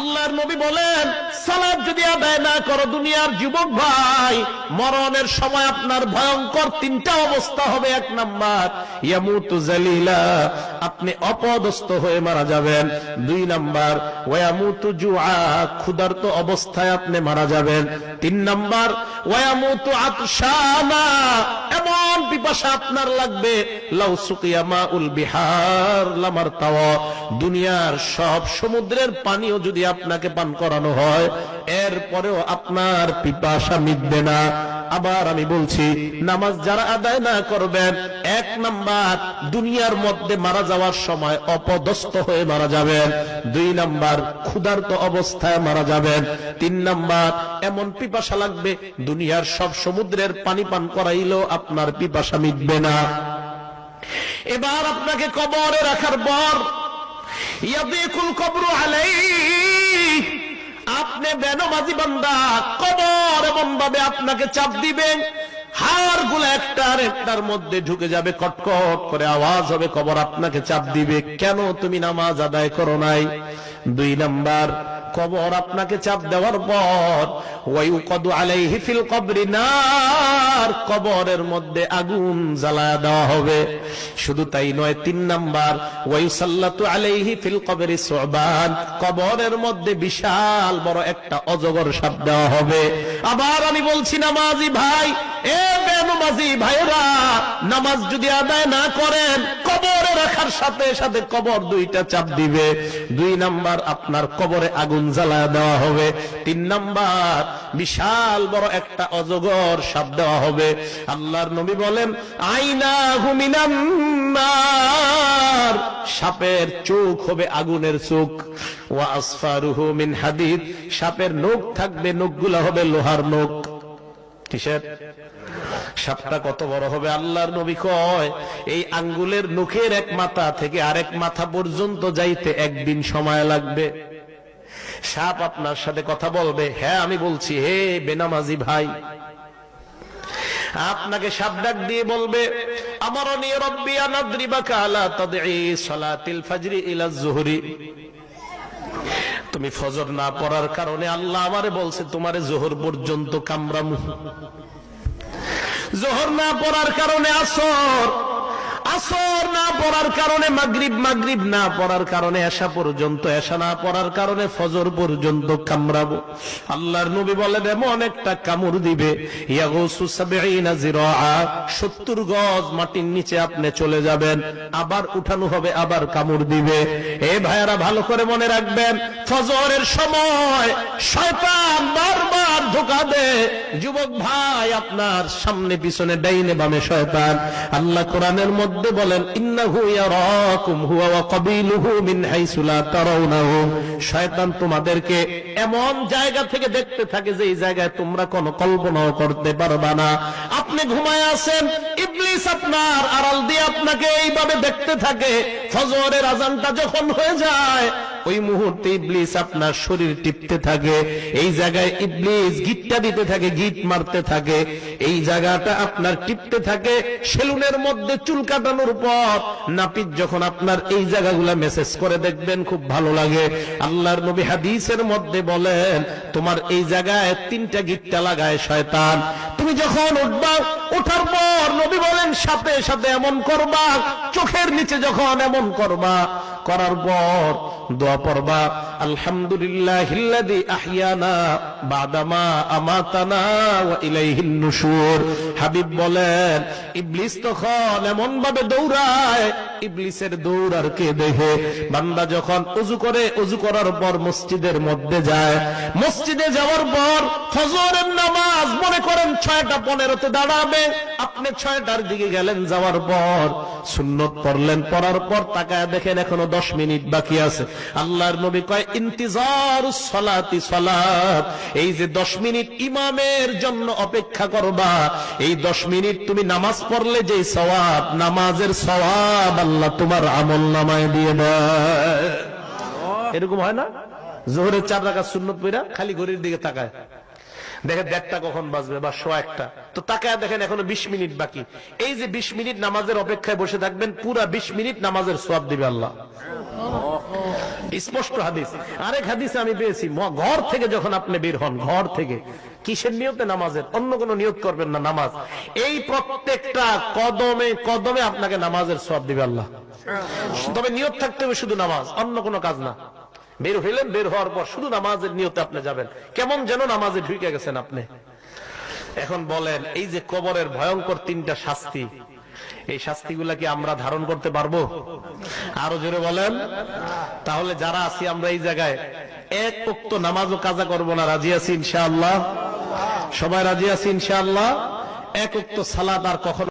Love আল্লাহর নবী বলেন, সালাদ যদি আদায় না করো দুনিয়ার যুবক ভাই, মরণের সময় আপনার ভয়ঙ্কর তিনটা অবস্থা হবে। এক নাম্বার, ইয়ামুতু জালিলা, আপনি অপদস্থ হয়ে মারা যাবেন। দুই নাম্বার ওয়ামুতু জুআ ক্ষুধার্ত অবস্থায় আপনি মারা যাবেন। তিন নাম্বার ওয়ামুতু আতশামা, এমন পিপাসা আপনার লাগবে। লাউ সুকিয়া মাউল বিহার লামার তাওয়া দুনিয়ার সব সমুদ্রের পানিও যদি আপনাকে পান করানো হয়। এরপরেও আপনার পিপাসা মিটবে না। আবার আমি বলছি, নামাজ যারা আদায় না করবেন, এক নাম্বার, দুনিয়ার মধ্যে মারা যাওয়ার সময় অপদস্থ হয়ে মারা যাবেন। দুই নাম্বার, ক্ষুধার্ত অবস্থায় মারা যাবেন। তিন নাম্বার, এমন পিপাসা লাগবে, দুনিয়ার সব সমুদ্রের পানি পান করাইলেও আপনার পিপাসা মিটবে না। এবার আপনাকে কবরে রাখার পর আলাই আপনি বেনমাজি বান্দা, কবর এমন ভাবে আপনাকে চাপ দিবেন হাড়গুলো একটার একটার মধ্যে ঢুকে যাবে কটকট করে আওয়াজ হবে, কবর আপনাকে চাপ দিবে। কেন তুমি নামাজ আদায় করো নাই? দুই নাম্বার, কবর আপনাকে চাপ দেওয়ার পর, ওয়াইউকাদু আলাইহি ফিল কবরি নার কবরের মধ্যে আগুন জ্বালায় দেওয়া হবে। শুধু তাই নয়, তিন নাম্বার, ওয়াইসাল্লাতু আলাইহি ফিল কবরি সুবান, কবরের মধ্যে বিশাল বড় একটা অজগর সাপ দেওয়া হবে। আবার আমি বলছি, নামাজি ভাই, এ বেনমাজি ভাইরা, নামাজ যদি আদায় না করেন কবরে রাখার সাথে সাথে কবর দুইটা চাপ দিবে। দুই নাম্বার, আপনার কবরে আগুন জ্বালায় দেওয়া হবে। তিন নাম্বার, বিশাল বড় একটা অজগর সাপ দেওয়া হবে। আল্লাহর নবী বলেন আইনা হুমিনান্নার সাপের চোখ হবে আগুনের চোখ। ওয়া আসফারুহু মিন হাদিদ। সাপের নখ থাকবে, নখগুলো হবে লোহার নখ। কিসের? সাপটা কত বড় হবে আল্লাহর নবী কয়, এই আঙ্গুলের নখের এক মাথা থেকে আরেক মাথা পর্যন্ত যাইতে একদিন সময় লাগবে। সাপ আপনার সাথে কথা বলবে হ্যাঁ আমি বলছি, হে বেনামাজি ভাই। আপনাকে সাপ ডাক দিয়ে বলবে আমার নিয়ে রব্বি কালা তাদঈ সালাতিল ফাজরি ইলা তুমি ফজর না পড়ার কারণে আল্লাহ আমারে বলছে, তোমারে জোহর পর্যন্ত কামরামু। জোহর না পড়ার কারণে আসর। পড়ার কারণে মাগরিব মাগরিব না পড়ার কারণে এসা পর্যন্ত এসা না পড়ার কারণে ফজর পর্যন্ত কামড়াবো। আল্লাহর নবী বলেন, এমন একটা কামড় দিবে 70 গজ মাটির নিচে আপনি চলে যাবেন, আবার উঠানো হবে, আবার কামড় দিবে। এ ভাইয়ারা, ভালো করে মনে রাখবেন, ফজরের সময় শয়তান বারবার ধোকা দেয়, যুবক ভাই আপনার সামনে, পিছনে, ডাইনে, বামে শয়তান। আল্লাহ কোরআনের মধ্যে বলেন, ইন্নাহু শয়তান তোমাদেরকে এমন জায়গা থেকে দেখতে থাকে যে এই জায়গায় তোমরা কোনো কল্পনাও করতে পারবা না। আপনি ঘুমায় আছেন, ইবলিস আপনার আড়াল দিয়ে আপনাকে এইভাবে দেখতে থাকে। ফজরের আজানটা যখন হয়ে যায় ওই মুহূর্তে ইবলিস আপনার শরীর টিপতে থাকে, এই জায়গায় ইবলিস গিটটা দিতে থাকে, গিট মারতে থাকে, এই জায়গাটা আপনার টিপতে থাকে, সেলুনের মধ্যে চুল কাটানোর পর নাপিত যখন আপনার এই জায়গাগুলা মেসেজ করে দেখবেন, খুব ভালো লাগে। আল্লাহর নবী হাদিসের মধ্যে বলেন, তোমার এই জায়গায় তিনটা গিটটা লাগায়, শয়তান। তুমি যখন উঠবা, ওঠার পর নবী সাথে সাথে এমন করবা, চোখের নিচে যখন এমন করবা, করার পর দোয়া পড়বা আলহামদুলিল্লাহ হাবিব বলেন, ইবলিস তখন এমন ভাবে দৌড়ায়, ইবলিসের দৌড় আর কে দেখে বান্দা যখন উজু করে, উজু করার পর মসজিদের মধ্যে যায়। মসজিদে যাওয়ার পর ফজরের নামাজ মনে করেন ছয়টা পনেরোতে দাঁড়াবে, আপনি ছয়টার দিকে গেলেন যাওয়ার পর, সুন্নত পড়লেন, পড়ার পর তাকায় দেখেন এখনও দশ মিনিট বাকি আছে। আল্লাহর নবী কয়, ইন্তিজার সলাতি সলাত। এই যে দশ মিনিট ইমামের জন্য অপেক্ষা করবা, এই দশ মিনিট তুমি নামাজ পড়লে যে সওয়াব, নামাজের সওয়াব আল্লাহ তোমার আমল নামায় দিয়ে দেয়। এরকম হয় না? জোহরের চার রাখা সুন্নত পইরা খালি ঘড়ির দিকে তাকায়। দেখেন দেড়টা কখন বাজবে বা শো একটা। তো তাকায় দেখেন এখনও বিশ মিনিট বাকি। এই যে বিশ মিনিট নামাজের অপেক্ষায় বসে থাকবেন, পুরা বিশ মিনিট নামাজের সোয়াব দিবে আল্লাহ। স্পষ্ট হাদিস। আরেক হাদিসে আমি পেয়েছি ঘর থেকে যখন আপনি বের হন, ঘর থেকে, কিসের নিয়তে নামাজের? অন্য কোনো নিয়ত করবেন না, নামাজ। এই প্রত্যেকটা কদমে কদমে আপনাকে নামাজের সব দিবে আল্লাহ। তবে নিয়ত থাকতে হবে শুধু নামাজ, অন্য কোনো কাজ না। বের হইলেন, বের হওয়ার পর শুধু নামাজের নিয়তে আপনি যাবেন। কেমন যেন নামাজে ঢুকে গেছেন আপনি। এখন বলেন, এই যে কবরের ভয়ঙ্কর তিনটা শাস্তি, এই শাস্তিগুলা কি আমরা ধারণ করতে পারব? আরও জোরে বলেন। তাহলে যারা আছি আমরা এই জায়গায়, এক উক্ত নামাজও কাজা করব না। রাজি আছি ইনশাআল্লাহ? সবাই রাজি আছি ইনশাআল্লাহ? এক উক্ত সালাদ আর কখনো